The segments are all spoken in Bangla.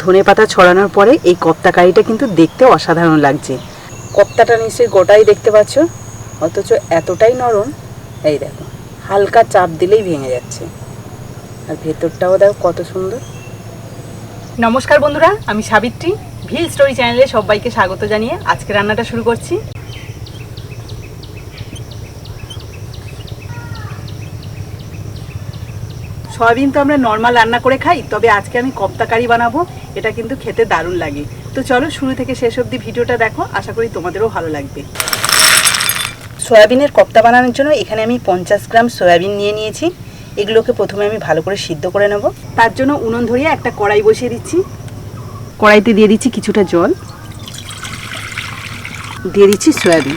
ধনে পাতা ছড়ানোর পরে এই কপ্তা কারিটা কিন্তু দেখতে অসাধারণ লাগছে। কপ্তাটা নিশ্চয়ই গোটাই দেখতে পাচ্ছ, অথচ এতটাই নরম। এই দেখো, হালকা চাপ দিলেই ভেঙে যাচ্ছে। আর ভেতরটাও দেখো কত সুন্দর। নমস্কার বন্ধুরা, আমি সাবিত্রী। ভিল স্টোরি চ্যানেলে সবাইকে স্বাগত জানিয়ে আজকে রান্নাটা শুরু করছি। সয়াবিন তো আমরা নর্মাল রান্না করে খাই, তবে আজকে আমি কপ্তা কারি বানাবো। এটা কিন্তু খেতে দারুণ লাগে। তো চলো শুরু থেকে শেষ অবধি ভিডিওটা দেখো, আশা করি তোমাদেরও ভালো লাগবে। সয়াবিনের কপ্তা বানানোর জন্য এখানে আমি পঞ্চাশ গ্রাম সয়াবিন নিয়ে নিয়েছি। এগুলোকে প্রথমে আমি ভালো করে সিদ্ধ করে নেব। তার জন্য উনুন ধরিয়ে একটা কড়াই বসিয়ে দিচ্ছি। কড়াইতে দিয়ে দিচ্ছি কিছুটা জল। দিয়ে দিচ্ছি সয়াবিন।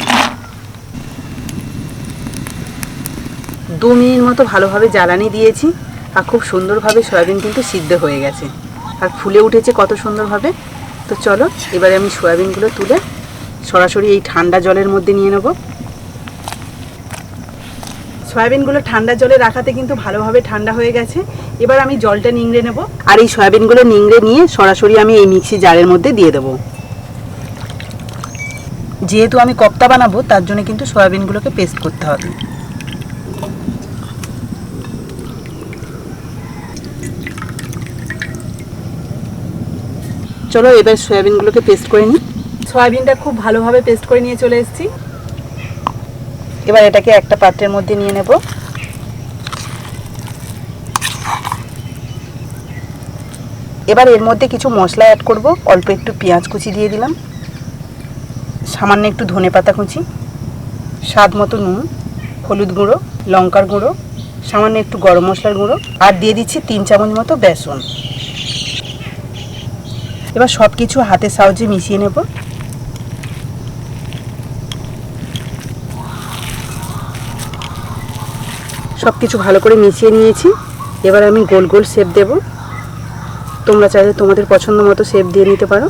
দু মিনিট মতো ভালোভাবে জ্বালানি দিয়েছি। আর খুব সুন্দরভাবে সয়াবিন কিন্তু সিদ্ধ হয়ে গেছে। আর ফুলে উঠেছে কত সুন্দরভাবে তো চলো, এবারে আমি সয়াবিনগুলো তুলে সরাসরি এই ঠান্ডা জলের মধ্যে নিয়ে নেব। সয়াবিনগুলো ঠান্ডা জলে রাখাতে কিন্তু ভালোভাবে ঠান্ডা হয়ে গেছে। এবার আমি জলটা নিংড়ে নেব। আর এই সয়াবিনগুলো নিংড়ে নিয়ে সরাসরি আমি এই মিক্সি জারের মধ্যে দিয়ে দেবো। যেহেতু আমি কপ্তা বানাবো, তার জন্য কিন্তু সয়াবিনগুলোকে পেস্ট করতে হবে। চলো এবার সয়াবিনগুলোকে পেস্ট করে নিই। সয়াবিনটা খুব ভালোভাবে পেস্ট করে নিয়ে চলে এসেছি। এবার এটাকে একটা পাত্রের মধ্যে নিয়ে নেব। এবার এর মধ্যে কিছু মশলা অ্যাড করব। অল্প একটু পেঁয়াজ কুচি দিয়ে দিলাম। সামান্য একটু ধনে পাতা কুচি। স্বাদ মতো নুন হলুদ গুঁড়ো লঙ্কার গুঁড়ো সামান্য একটু গরম মশলার গুঁড়ো। আর দিয়ে দিচ্ছি তিন চামচ মতো বেসন। এবার সব কিছু হাতের সাহায্যে মিশিয়ে নেব। সব কিছু ভালো করে মিশিয়ে নিয়েছি। এবার আমি গোল গোল শেপ দেব। তোমরা চাইলে তোমাদের পছন্দ মতো শেপ দিয়ে নিতে পারো।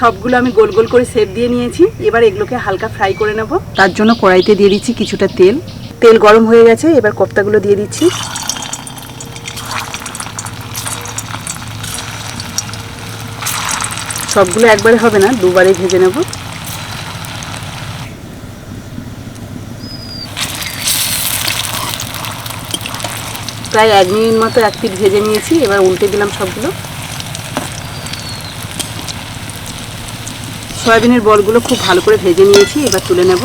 সবগুলো আমি গোল গোল করে সেপ দিয়ে নিয়েছি। এবার এগুলোকে হালকা ফ্রাই করে নেব। তার জন্য কড়াইতে দিয়ে দিচ্ছি কিছুটা তেল। তেল গরম হয়ে গেছে, এবার কোপ্তাগুলো দিয়ে দিচ্ছি। সবগুলো একবারে হবে না, দুবারে ভেজে নেব। প্রায় এক মিনিট মতো এক পিঠ ভেজে নিয়েছি, এবার উল্টে দিলাম সবগুলো। সয়াবিনের বলগুলো খুব ভালো করে ভেজে নিয়েছি, এবার তুলে নেব।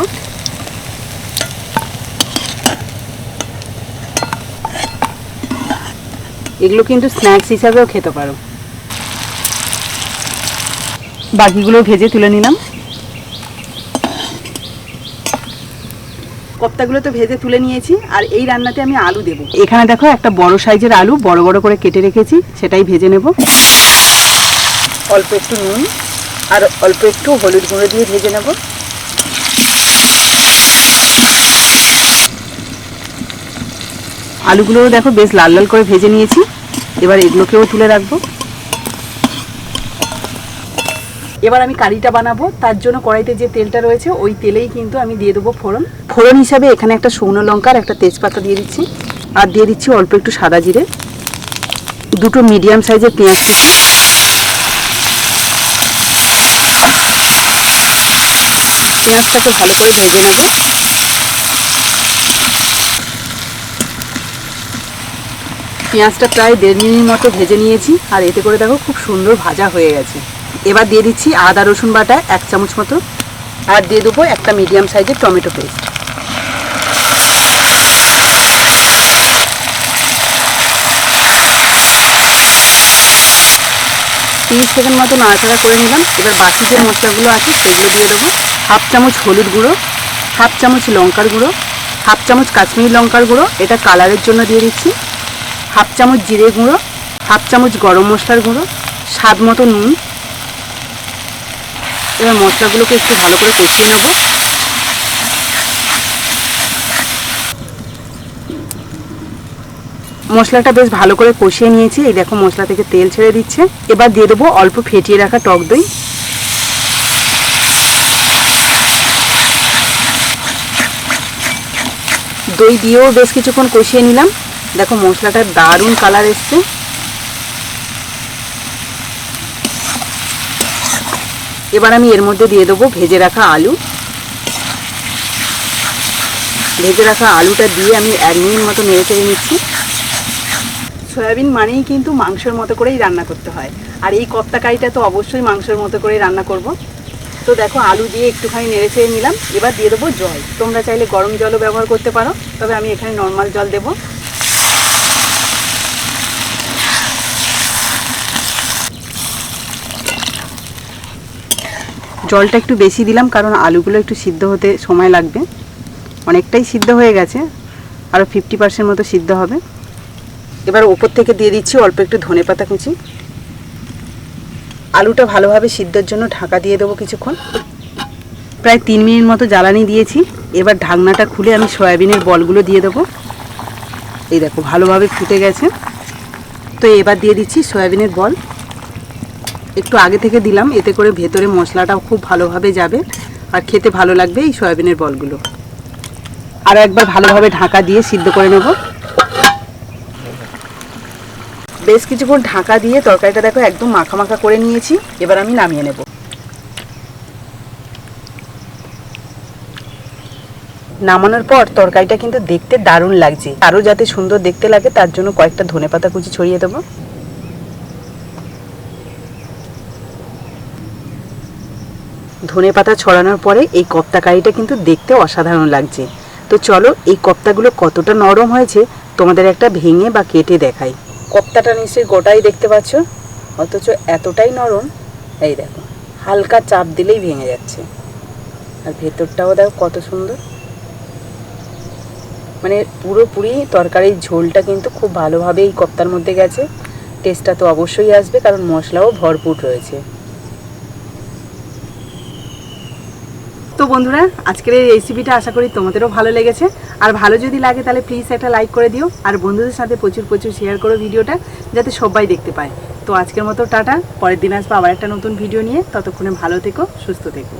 এগুলো কিন্তু স্ন্যাক্স হিসাবেও খেতে পারো। বাকিগুলো ভেজে তুলে নিলাম। কপ্তাগুলো তো ভেজে তুলে নিয়েছি, আর এই রান্নাতে আমি আলু দেব। এখানে দেখো একটা বড় সাইজের আলু, বড় বড় করে কেটে রেখেছি, সেটাই ভেজে নেব। অল্প একটু নুন। আর অল্প একটু হলুদ গুঁড়ো দিয়ে ভেজে নেব। আলুগুলোও দেখো বেশ লাল লাল করে ভেজে নিয়েছি। এবার এগুলোকেও তুলে রাখব। এবার আমি কারিটা বানাবো। তার জন্য কড়াইতে যে তেলটা রয়েছে, ওই তেলেই কিন্তু আমি দিয়ে দেবো ফোড়ন। ফোড়ন হিসাবে এখানে একটা শুকনো লঙ্কার একটা তেজপাতা দিয়ে দিচ্ছি। আর দিয়ে দিচ্ছি অল্প একটু সাদা জিরে। দুটো মিডিয়াম সাইজের পেঁয়াজ পেঁয়াজটাকে ভালো করে ভেজে নেব। পেঁয়াজটা প্রায় দেড় মিনিট মতো ভেজে নিয়েছি, আর এতে করে দেখো খুব সুন্দর ভাজা হয়ে গেছে। এবার দিয়ে দিচ্ছি আদা, রসুন বাটা এক চামচ মতো, আর দিয়ে দেবো একটা মিডিয়াম সাইজের টমেটো পেস্ট। তিরিশ সেকেন্ড মতো নাড়াচাড়া করে নিলাম। এবার বাকি যে মশলাগুলো আছে, সেগুলো দিয়ে দেবো। হাফ চামচ হলুদ গুঁড়ো, হাফ চামচ লঙ্কার গুঁড়ো, হাফ চামচ কাশ্মীরি লঙ্কার গুঁড়ো, এটা কালারের জন্য দিয়ে দিচ্ছি। হাফ চামচ জিরে গুঁড়ো, হাফ চামচ গরম মশলার গুঁড়ো, স্বাদ মতো নুন। এবার মশলাগুলোকে একটু ভালো করে কষিয়ে নেব। মশলাটা বেশ ভালো করে কষিয়ে নিয়েছি। এই দেখো মশলা থেকে তেল ছেড়ে দিচ্ছে। এবার দিয়ে দেবো অল্প ফেটিয়ে রাখা টক দই। দই দিয়েও বেশ কিছুক্ষণ কষিয়ে নিলাম। দেখো মশলাটার দারুণ কালার এসছে। এবার আমি এর মধ্যে দিয়ে দেবো ভেজে রাখা আলু। ভেজে রাখা আলুটা দিয়ে আমি এক মিনিট মতো নেড়ে চেড়ে নিচ্ছি। সয়াবিন মানেই কিন্তু মাংসের মতো করেই রান্না করতে হয়। আর এই কপ্তা কারিটা তো অবশ্যই মাংসের মতো করেই রান্না করব। তো দেখো আলু দিয়ে একটুখানি নেড়ে চেড়ে নিলাম। এবার দিয়ে দেবো জল। তোমরা চাইলে গরম জলও ব্যবহার করতে পারো, তবে আমি এখানে নর্মাল জল দেবো। জলটা একটু বেশি দিলাম, কারণ আলুগুলো একটু সিদ্ধ হতে সময় লাগবে। অনেকটাই সিদ্ধ হয়ে গেছে আরও ফিফটি পার্সেন্ট মতো সিদ্ধ হবে। এবার ওপর থেকে দিয়ে দিচ্ছি অল্প একটু ধনে পাতা কুচি। আলুটা ভালোভাবে সিদ্ধর জন্য ঢাকা দিয়ে দেবো কিছুক্ষণ। প্রায় তিন মিনিট মতো জ্বালানি দিয়েছি। এবার ঢাকনাটা খুলে আমি সয়াবিনের বলগুলো দিয়ে দেবো। এই দেখো, ভালোভাবে ফুটে গেছে। তো এবার দিয়ে দিচ্ছি সয়াবিনের বল। একটু আগে থেকে দিলাম, এতে করে ভেতরে মশলাটাও খুব ভালোভাবে যাবে আর খেতে ভালো লাগবে এই সয়াবিনের বলগুলো। আরও একবার ভালোভাবে ঢাকা দিয়ে সিদ্ধ করে নেব। বেশ কিছুক্ষণ ঢাকা দিয়ে তরকারিটা দেখো একদম মাখা মাখা করে নিয়েছি। এবার আমি নামিয়ে নেব। নামানোর পর তরকারিটা কিন্তু দেখতে দারুণ লাগছে। আরও যাতে সুন্দর দেখতে লাগে, তার জন্য কয়েকটা ধনেপাতা কুচি ছড়িয়ে দেবো। ধনে পাতা ছড়ানোর পরে এই কপ্তা কারিটা কিন্তু দেখতে অসাধারণ লাগছে। তো চলো এই কপ্তাগুলো কতটা নরম হয়েছে তোমাদের একটা ভেঙে বা কেটে দেখাই। কপ্তাটা নিশ্চয়ই গোটাই দেখতে পাচ্ছ? অথচ এতটাই নরম। এই দেখো, হালকা চাপ দিলেই ভেঙে যাচ্ছে। আর ভেতরটাও দেখো কত সুন্দর। মানে পুরোপুরি তরকারির ঝোলটা কিন্তু খুব ভালোভাবে এই কপ্তার মধ্যে গেছে। টেস্টটা তো অবশ্যই আসবে, কারণ মশলাও ভরপুর রয়েছে। তো বন্ধুরা, আজকের এই রেসিপিটা আশা করি তোমাদেরও ভালো লেগেছে। আর ভালো যদি লাগে তাহলে প্লিজ একটা লাইক করে দিও। আর বন্ধুদের সাথে প্রচুর প্রচুর শেয়ার করো ভিডিওটা, যাতে সবাই দেখতে পায়। তো আজকের মতো টাটা, পরের দিন আসব আবার একটা নতুন ভিডিও নিয়ে। ততক্ষণে ভালো থেকো, সুস্থ থেকো।